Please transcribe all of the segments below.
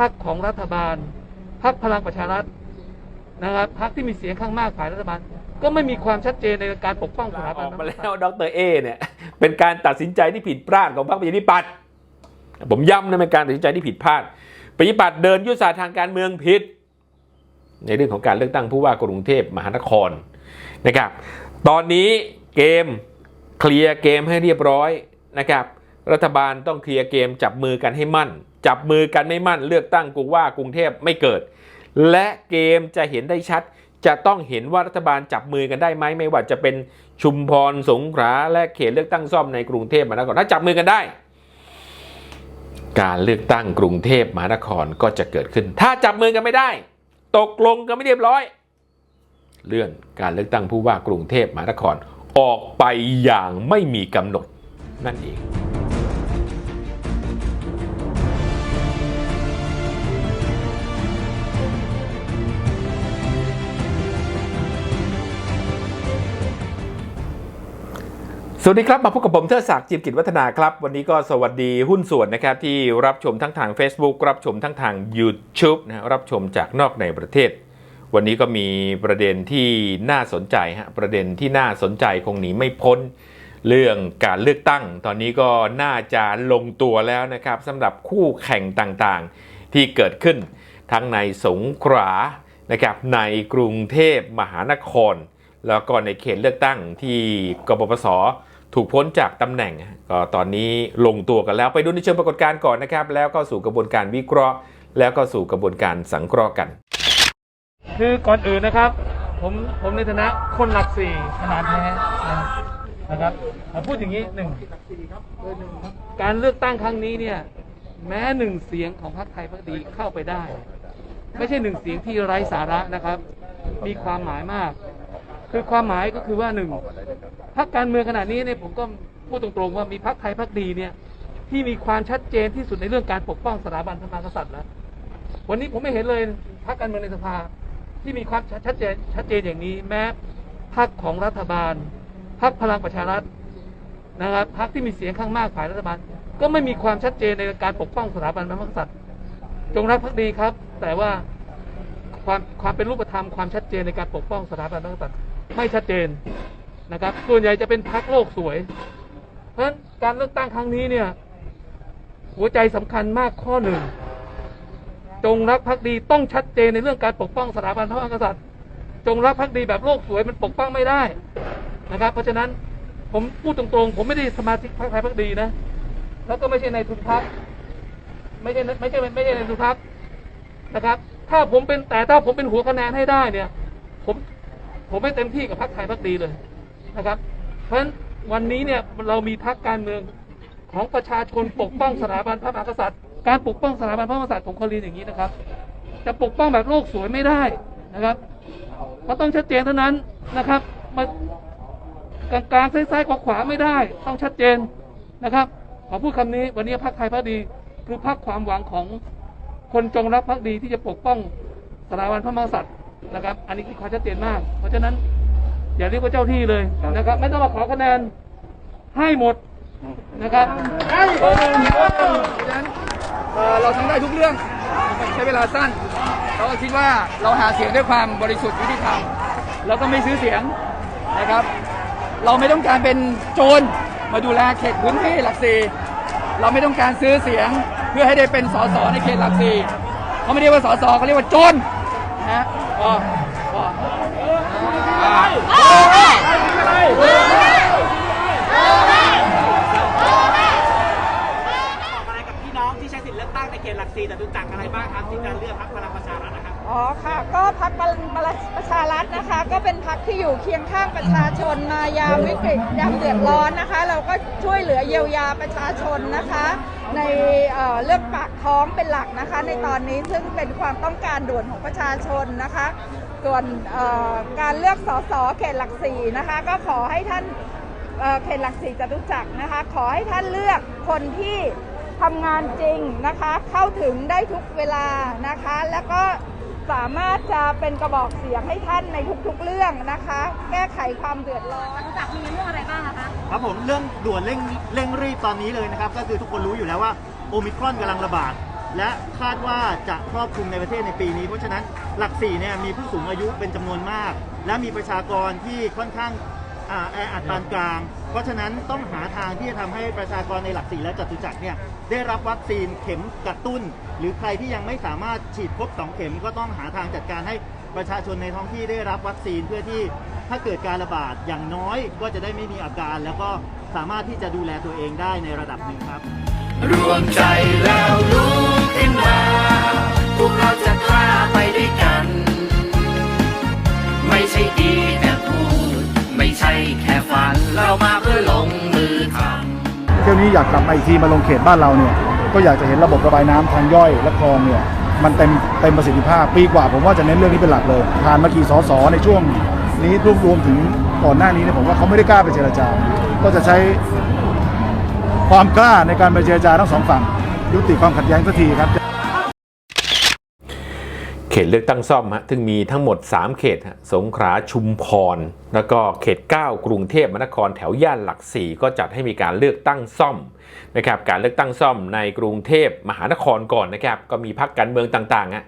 พรรคของรัฐบาลพรรคพลังประชารัฐนะครับพรรคที่มีเสียงข้างมากฝ่ายรัฐบาล ก็ไม่มีความชัดเจนในการปกป้องสถาบัอนอกพระมามหากษัตริย์แล้วดรเอเนี่ยเป็นการตัดสินใจที่ผิดพลาดของพรรคประชาธิปัตย์ผมย้ำนะเป็นการตัดสินใจที่ผิดพลาดประชาธิปัตย์เดินยุทธศาสตร์ทางการเมืองผิด ในเรื่องของการเลือกตั้งผู้ว่ากรุงเทพมหานครนะครับตอนนี้เกมเคลียร์เกมให้เรียบร้อยนะครับรัฐบาลต้องเคลียร์เกมจับมือกันให้มั่น จับมือกันไม่มั่นเลือกตั้งกูว่ากรุงเทพไม่เกิด และเกมจะเห็นได้ชัด จะต้องเห็นว่ารัฐบาลจับมือกันได้ไหมไม่ว่าจะเป็นชุมพรสงขลาและเขตเลือกตั้งซ่อมในกรุงเทพมหานครถ้าจับมือกันได้ การเลือกตั้งกรุงเทพมหานครก็จะเกิดขึ้น ถ้าจับมือกันไม่ได้ ตกลงกันไม่เรียบร้อย เลื่อนการเลือกตั้งผู้ว่ากรุงเทพมหานครออกไปอย่างไม่มีกำหนดนั่นเอง สวัสดีครับ มาพบกับผมเทิดศักดิ์จิมกิจวัฒนาครับ วันนี้ก็สวัสดีหุ้นส่วนนะครับ ที่รับชมทั้งทาง Facebook รับชมทั้งทาง YouTube นะรับชมจากนอกในประเทศ วันนี้ก็มีประเด็นที่น่าสนใจฮะประเด็นที่น่าสนใจคงหนีไม่พ้น เรื่องการเลือกตั้ง ตอนนี้ก็น่าจะลงตัวแล้วนะครับสำหรับคู่แข่งต่างๆที่เกิดขึ้น ทั้งในสงขลานะครับในกรุงเทพมหานคร แล้วก็ในเขตเลือกตั้งที่กบพศ ถูกพ้นจากตำแหน่งก็ตอนนี้ลงตัวกันแล้วไปดูในเชิงปรากฏการณ์ก่อนนะครับ แล้วก็สู่กระบวนการวิเคราะห์ แล้วก็สู่กระบวนการสังเคราะห์กัน คือก่อนอื่นนะครับ ผมผมในฐานะคนหลักสี่ขนาดแท้นะครับมาพูดอย่างนี้หนึ่งการเลือกตั้งครั้งนี้เนี่ยแม้หนึ่งเสียงของพรรคไทยพักดีเข้าไปได้ ไม่ใช่หนึ่งเสียงที่ไร้สาระนะครับ มีความหมายมาก คือความหมายก็คือว่าหนึ่ง พรรคการเมืองขนาดนี้เนี่ยผมก็พูดตรงๆว่ามีพรรคไทยพักดีเนี่ยที่มีความชัดเจนที่สุดในเรื่องการปกป้องสถาบันพระมหากษัตริย์แล้ววันนี้ผมไม่เห็นเลยพรรคการเมืองในสภา ที่มีความชัดเจนชัดเจนอย่างนี้ แม้พรรคของรัฐบาลพรรคพลังประชารัฐนะครับพรรคที่มีเสียงข้างมากฝ่ายรัฐบาล ก็ไม่มีความชัดเจนในการปกป้องสถาบันพระมหากษัตริย์ จงรักภักดีครับ แต่ว่าความความเป็นรูปธรรมความชัดเจนในการปกป้องสถาบันพระมหากษัตริย์ไม่ชัดเจน นะครับ ส่วนใหญ่จะเป็นพรรคโลกสวย เพราะฉะนั้นการเลือกตั้งครั้งนี้เนี่ย หัวใจสำคัญมากข้อหนึ่ง จงรักภักดีต้องชัดเจนในเรื่องการปกป้องสถาบันพระมหากษัตริย์ จงรักภักดีแบบโลกสวยมันปกป้องไม่ได้นะครับ เพราะฉะนั้นผมพูดตรงๆ ผมไม่ได้สมาชิกพรรคไทยพักดีนะ แล้วก็ไม่ใช่ในทุนพรรคไม่ใช่ไม่ใช่ไม่ใช่ในทุนพรรคนะครับ ถ้าผมเป็นแต่ถ้าผมเป็นหัวคะแนนให้ได้เนี่ย ผมผมไม่เต็มที่กับพรรคไทยพักดีเลย นะครับ เพราะฉะนั้นวันนี้เนี่ยเรามีพรรคการเมืองของประชาชนปกป้องสถาบันพระมหากษัตริย์ การปกป้องสถาบันพระมหากษัตริย์ผมขอเรียนอย่างนี้นะครับ จะปกป้องแบบโลกสวยไม่ได้นะครับเขาต้องชัดเจนเท่านั้นนะครับมากลางกลางๆซ้ายๆขวาๆไม่ได้ ต้องชัดเจนนะครับขอพูดคำนี้วันนี้พรรคไทยพักดีคือพรรคความหวังของคนจงรักภักดีที่จะปกป้องสถาบันพระมหากษัตริย์นะครับ อันนี้คือความชัดเจนมาก เพราะฉะนั้น อย่าเรียกว่าเจ้าที่เลยนะครับ ไม่ต้องมาขอคะแนนให้หมดนะครับเพราะฉะนั้นเอ่อเราทำได้ทุกเรื่องใช้เวลาสั้น เราก็คิดว่าเราหาเสียงด้วยความบริสุทธิ์ยุติธรรมแล้วก็ไม่ซื้อเสียงนะครับ เราไม่ต้องการเป็นโจรมาดูแลเขตพื้นที่หลักสี่เราไม่ต้องการซื้อเสียงเพื่อให้ได้เป็นสสในเขตหลักสี่เขาไม่เรียกว่าสสเขาเรียกว่าโจรนะฮะพอพอบ อะไรกับพี่น้องที่ใช้สิทธิ์เลือกตั้งในเขตหลักสี่แต่ดูจักอะไรบ้างครับที่การเลือกพรรคพลังประชารัฐนะครับ อ๋อค่ะ ก็พักประชารัฐนะคะ ก็เป็นพักที่อยู่เคียงข้างประชาชนมายามวิกฤตยามเดือดร้อนนะคะ เราก็ช่วยเหลือเยียวยาประชาชนนะคะ ในเอ่อเรื่องปากท้องเป็นหลักนะคะ ในตอนนี้ซึ่งเป็นความต้องการด่วนของประชาชนนะคะ ส่วนการเลือกสสเขตหลักสี่นะคะ ก็ขอให้ท่านเเขตหลักสี่จตุจักรนะคะ ขอให้ท่านเลือกคนที่ทำงานจริงนะคะ เข้าถึงได้ทุกเวลานะคะ แล้วก็สามารถจะเป็นกระบอกเสียงให้ท่านในทุกๆเรื่องนะคะ แก้ไขความเดือดร้อนจากมีเรื่องอะไรบ้างคะครับผมเรื่องด่วนเร่งเร่งรีบตอนนี้เลยนะครับ ก็คือทุกคนรู้อยู่แล้วว่าโอมิครอนกำลังระบาด และคาดว่าจะครอบคลุมในประเทศในปีนี้ เพราะฉะนั้นหลักสี่เนี่ยมีผู้สูงอายุเป็นจำนวนมาก และมีประชากรที่ค่อนข้างแออัดปานกลาง เพราะฉะนั้นต้องหาทางที่จะทำให้ประชากรในหลักสี่และจตุจักรเนี่ยได้รับวัคซีนเข็มกระตุ้น หรือใครที่ยังไม่สามารถฉีดครบสองเข็มก็ต้องหาทางจัดการให้ประชาชนในท้องที่ได้รับวัคซีนเพื่อที่ถ้าเกิดการระบาดอย่างน้อยก็จะได้ไม่มีอาการ แล้วก็สามารถที่จะดูแลตัวเองได้ในระดับหนึ่งครับ รวมใจแล้วลุ้นมาพวกเราจะกล้าไปด้วยกัน ไม่ใช่ดีแต่พูด ไม่ใช่แค่ฝัน เรามาเพื่อลงมือทำเที่ยวนี้อยากกลับมาอีกทีมาลงเขตบ้านเราเนี่ย ก็อยากจะเห็นระบบระบายน้ำทางย่อยและคลองเนี่ยมันเต็มเต็มประสิทธิภาพ ปีกว่าผมว่าจะเน้นเรื่องนี้เป็นหลักเลยผ่านมากี่สสในช่วงนี้รวมรวมถึงก่อนหน้านี้เนี่ยผมว่าเขาไม่ได้กล้าไปเจรจาก็จะใช้ความกล้าในการไปเจรจาทั้งสองฝั่ง ยุติความขัดแย้งสักทีครับ เขตเลือกตั้งซ่อมฮะซึ่งมีทั้งหมด 3 เขตฮะสงขลาชุมพร แล้วก็เขต 9 กรุงเทพมหานครแถวย่านหลัก4ก็จัดให้มีการเลือกตั้งซ่อมนะครับการเลือกตั้งซ่อมในกรุงเทพมหานครก่อนนะครับก็มีพรรคการเมืองต่างๆฮะ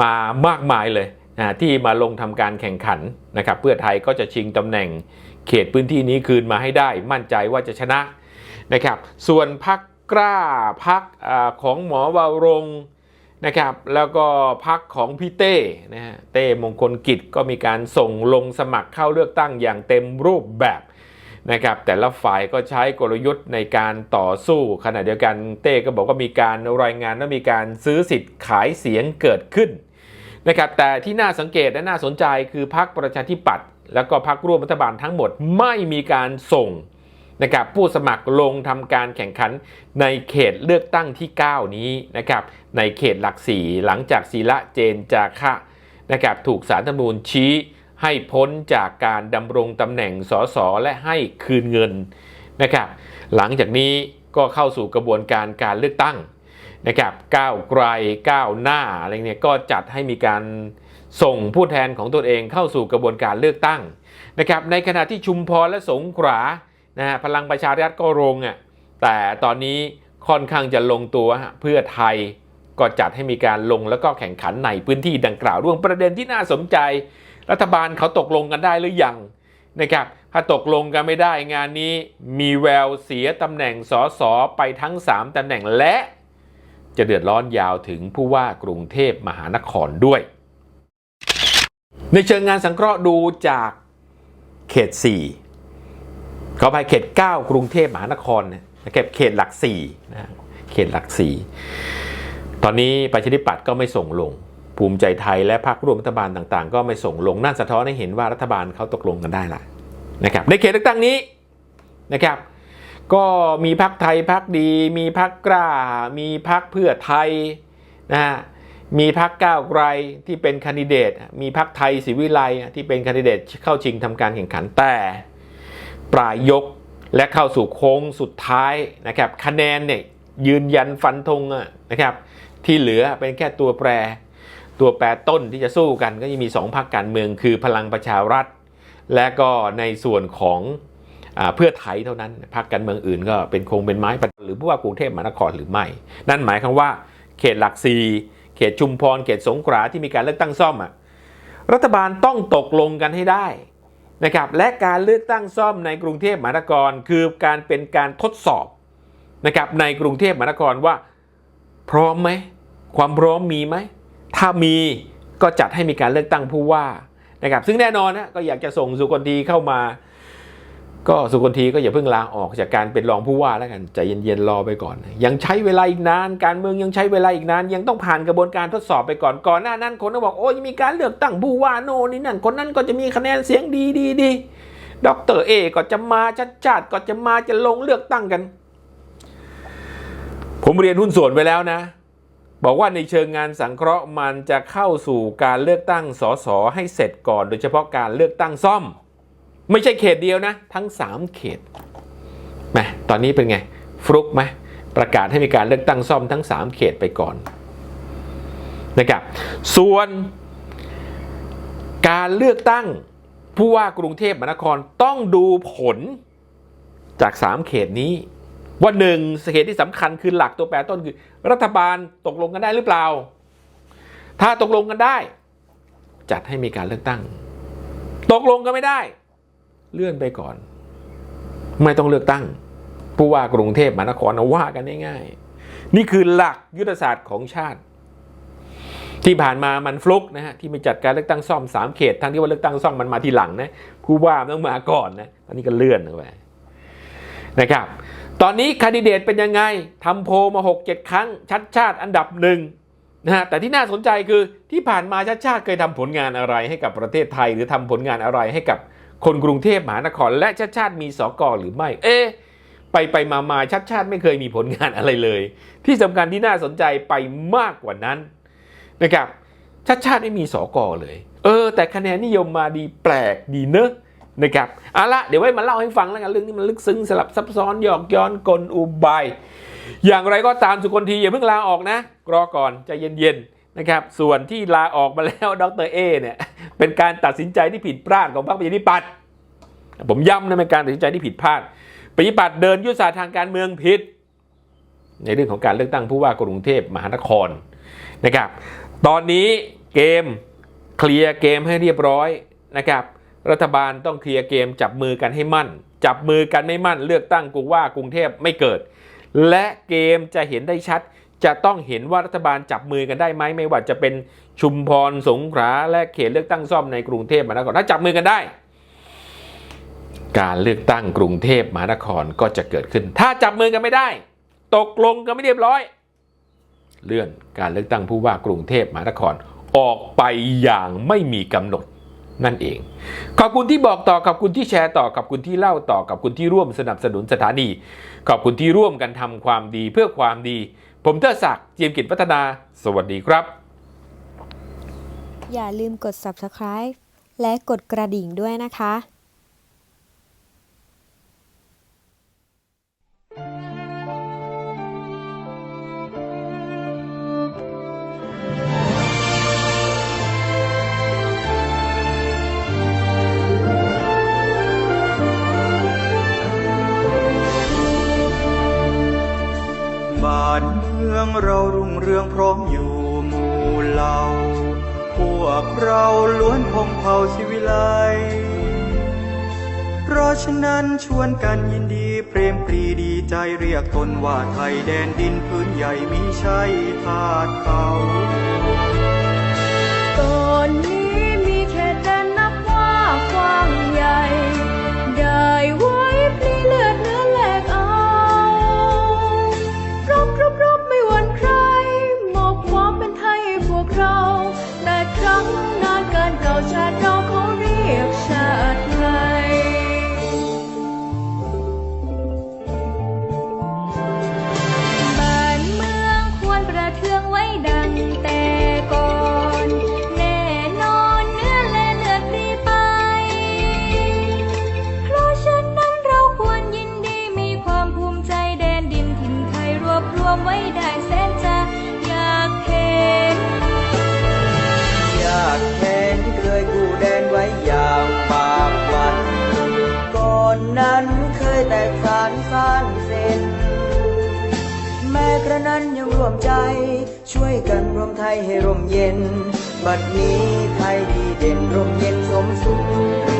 มามากมายเลยนะที่มาลงทำการแข่งขันนะครับเพื่อไทยก็จะชิงตำแหน่งเขตพื้นที่นี้คืนมาให้ได้ มั่นใจว่าจะชนะนะครับส่วนพรรค กล้าพรรคอ่าของหมอวารงนะครับ แล้วก็พักของพี่เต้นะฮะเต้มงคลกิจก็มีการส่งลงสมัครเข้าเลือกตั้งอย่างเต็มรูปแบบนะครับแต่ละฝ่ายก็ใช้กลยุทธ์ในการต่อสู้ ขณะเดียวกันเต้ก็บอกว่ามีการรายงานว่ามีการซื้อสิทธิ์ขายเสียงเกิดขึ้นนะครับแต่ที่น่าสังเกตและน่าสนใจคือพรรคประชาธิปัตย์แล้วก็พรรคร่วมรัฐบาลทั้งหมดไม่มีการส่ง นะครับผู้สมัครลงทำการแข่งขันในเขตเลือกตั้งที่ 9 นี้นะครับในเขตหลักสี่หลังจากศิละเจนจาคะนะครับถูกสารธรรมนูญชี้ให้พ้นจากการดำรงตำแหน่งสสและให้คืนเงินนะครับหลังจากนี้ก็เข้าสู่กระบวนการการเลือกตั้งนะครับก้าวไกลก้าวหน้าอะไรเนี่ยก็จัดให้มีการส่งผู้แทนของตนเองเข้าสู่กระบวนการเลือกตั้งนะครับในขณะที่ชุมพรและสงขลา นะฮะพลังประชารัฐก็ลงอะแต่ตอนนี้ค่อนข้างจะลงตัวฮะเพื่อไทยก็จัดให้มีการลงแล้วก็แข่งขันในพื้นที่ดังกล่าวร่วมประเด็นที่น่าสนใจ รัฐบาลเขาตกลงกันได้หรือยังนะครับถ้าตกลงกันไม่ได้งานนี้มีแววเสียตำแหน่งสสไปทั้ง 3ตำแหน่งและ จะเดือดร้อนยาวถึงผู้ว่ากรุงเทพมหานครด้วย ในเชิงงานสังเคราะห์ดูจากเขต4 ขอไปเขต 9 กรุงเทพมหานครนะครับเขตหลัก4นะเขตหลัก 4 ตอนนี้ประชาธิปัตย์ก็ไม่ส่งลง ภูมิใจไทยและพรรคร่วมรัฐบาลต่างๆ ก็ไม่ส่งลงนั่นสะท้อนให้เห็นว่ารัฐบาลเขาตกลงกันได้ละนะครับในเขตเลือกตั้งนี้นะครับก็มีพรรคไทยพรรคดี มีพรรคกล้า มีพรรคเพื่อไทยนะฮะมีพรรคก้าวไกลที่เป็นคนดิเดต มีพรรคไทยศรีวิไลที่เป็นคนดิเดตเข้าชิงทำการแข่งขันแต่ ปลายยกและเข้าสู่โค้งสุดท้ายนะครับ คะแนนเนี่ยยืนยันฟันธงอะนะครับ ที่เหลือเป็นแค่ตัวแปร ตัวแปรต้นที่จะสู้กันก็ยังมี 2พรรคการเมืองคือพลังประชารัฐ และก็ในส่วนของอาเพื่อไทยเท่านั้นพรรคการเมืองอื่นก็เป็นคงเป็นไม้ปัหรือผู้ว่ากรุงเทพมหานครหรือไม่ นั่นหมายความว่าเขตหลักสีเขตชุมพรเขตสงขลาที่มีการเลือกตั้งซ่อมอะรัฐบาลต้องตกลงกันให้ได้ นะครับและการเลือกตั้งซ่อมในกรุงเทพมหานครคือการเป็นการทดสอบนะครับในกรุงเทพมหานครว่า พร้อมไหมความพร้อมมีไหมถ้ามีก็จัดให้มีการเลือกตั้งผู้ว่านะครับซึ่งแน่นอนนะก็อยากจะส่งสุคนดีเข้ามา ก็สุคนทีก็อย่าเพิ่งลาออกจากการเป็นรองผู้ว่าแล้วกันใจเย็นๆรอไปก่อน ยังใช้เวลาอีกนาน การเมืองยังใช้เวลาอีกนาน ยังต้องผ่านกระบวนการทดสอบไปก่อนก่อนหน้านั้นคนก็บอกโอ้ยมีการเลือกตั้งผู้ว่าโน่นนี่นั่นคนนั้นก็จะมีคะแนนเสียงดีดีดีดอกเตอร์เอก็จะมาชัดชาติก็จะมาจะลงเลือกตั้งกัน ผมเรียนหุ้นส่วนไว้แล้วนะ บอกว่าในเชิงงานสังเคราะห์มันจะเข้าสู่การเลือกตั้งสสให้เสร็จก่อน โดยเฉพาะการเลือกตั้งซ่อม ไม่ใช่เขตเดียวนะ ทั้ง 3 เขตแหมตอนนี้เป็นไง ฟลุกไหมประกาศให้มีการเลือกตั้งซ่อมทั้ง 3 เขตไปก่อนนะครับส่วน การเลือกตั้งผู้ว่ากรุงเทพมหานครต้องดูผลจาก 3 เขตนี้ ว่าหนึ่งเหตุที่สำคัญคือหลักตัวแปรต้นคือ รัฐบาลตกลงกันได้หรือเปล่า ถ้าตกลงกันได้ จัดให้มีการเลือกตั้ง ตกลงกันไม่ได้ เลื่อนไปก่อน ไม่ต้องเลือกตั้ง ผู้ว่ากรุงเทพมหานครเอาว่ากันง่ายๆนี่คือหลักยุทธศาสตร์ของชาติ ที่ผ่านมามันฟลุกนะฮะที่ไม่จัดการเลือกตั้งซ่อมสามเขตทั้งที่ว่าเลือกตั้งซ่อมมันมาทีหลังนะผู้ว่าต้องมาก่อนนะตอนนี้ก็เลื่อนออกไปนะครับตอนนี้ค n d ดิเดตเป็นยังไงทำโพลมา 6 7 ครั้ง ชัดชาติอันดับหนึ่งนะฮะแต่ที่น่าสนใจคือที่ผ่านมาชัดชาติเคยทำผลงานอะไรให้กับประเทศไทย หรือทำผลงานอะไรให้กับ คนกรุงเทพมหานคร และชัดชาติมีสกหรือไม่ เอ๊ไปไปมามาชัดชาติไม่เคยมีผลงานอะไรเลย ที่สำคัญที่น่าสนใจไปมากกว่านั้นนะครับชัดชาติไม่มีสกเลย เออ แต่คะแนนนิยมมาดีแปลกดีเนอะนะครับเอาละเดี๋ยวไว้มาเล่าให้ฟังแล้วกันเรื่องนี้มันลึกซึ้งสลับซับซ้อนหยอกย้อนกลอุบายอย่างไรก็ตามสุคนทีอย่าเพิ่งลาออกนะรอก่อนใจเย็นๆ นะครับ ส่วนที่ลาออกมาแล้วดรเอเนี่ยเป็นการตัดสินใจที่ผิดพลาดของพรรคประชาธิปัตย์ผมย้ำนะเป็นการตัดสินใจที่ผิดพลาดประชาธิปัตย์เดินยุทธศาสตร์ทางการเมืองผิด ในเรื่องของการเลือกตั้งผู้ว่ากรุงเทพมหานครนะครับ ตอนนี้เกมเคลียร์เกมให้เรียบร้อยนะครับ รัฐบาลต้องเคลียร์เกมจับมือกันให้มั่น จับมือกันไม่มั่น เลือกตั้งกูว่ากรุงเทพไม่เกิด และเกมจะเห็นได้ชัด จะต้องเห็นว่ารัฐบาลจับมือกันได้ไหมไม่ว่าจะเป็นชุมพรสงขลาและเขตเลือกตั้งซ่อมในกรุงเทพมหานครถ้าจับมือกันได้ การเลือกตั้งกรุงเทพมหานครก็จะเกิดขึ้น ถ้าจับมือกันไม่ได้ ตกลงกันไม่เรียบร้อย เลื่อนการเลือกตั้งผู้ว่ากรุงเทพมหานครออกไปอย่างไม่มีกำหนดนั่นเอง ขอบคุณที่บอกต่อ ขอบคุณที่แชร์ต่อ ขอบคุณที่เล่าต่อ ขอบคุณที่ร่วมสนับสนุนสถานี ขอบคุณที่ร่วมกันทำความดีเพื่อความดี ผมเทอศักดิ์เจียมกิจพัฒนา สวัสดีครับ อย่าลืมกด subscribe และกดกระดิ่งด้วยนะคะ เมืองเรารุ่งเรืองพร้อมอยู่หมู่เหล่า พวกเราล้วนพงเผ่าศิวิไลเพราะฉะนั้นชวนกันยินดีเพรมปรีดีใจเรียกตนว่าไทยแดนดินพื้นใหญ่มีชัยทาดเขาตอนนี้มีเขตแดนนับว่ากว้างใหญ่ ได้ไว้พลีเลือดเนื้อ รวมใจ ช่วยกันรวมไทยให้ร่มเย็น บัดนี้ไทยดีเด่นร่มเย็นสมสุข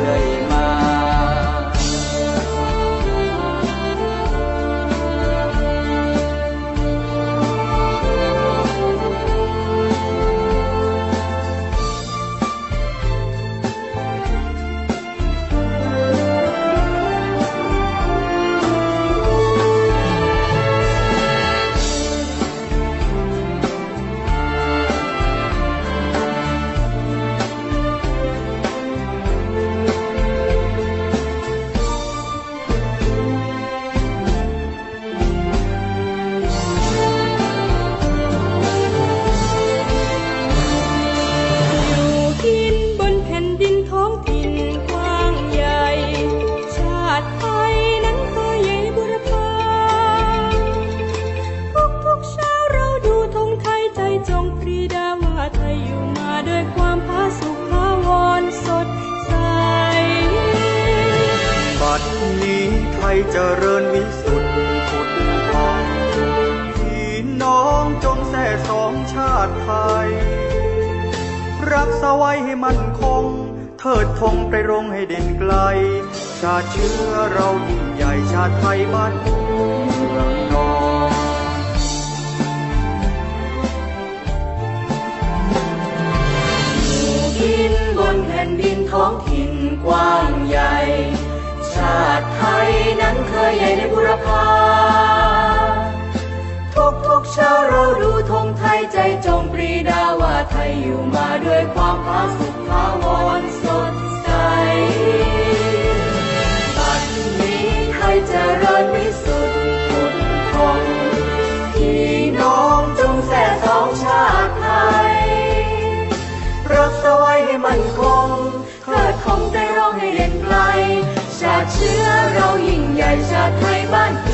ไว้ให้มั่นคง เทิดธงไปรงให้เด่นไกล ชาติเชื้อเรายิ่งใหญ่ชาติไทยบ้านเมืองนอนดินบนแผ่นดินท้องถิ่นกว้างใหญ่ ชาติไทยนั้นเคยใหญ่ในบุรพา ทุกทุกๆเช้าเราดูธงไทยใจจงปรีดาว่าไทยอยู่มาด้วยความผาสุกผาวรสดใสบัดนี้ไทยเจริญวิสุทธิ์ผุดพองพี่น้องจงแส่สองชาติไทย รักษาไว้ให้มันคงเทิดคงได้ร้องให้เด่นไกล ชาติเชื้อเรายิ่งใหญ่ชาติไทยบ้านเกิดเมืองน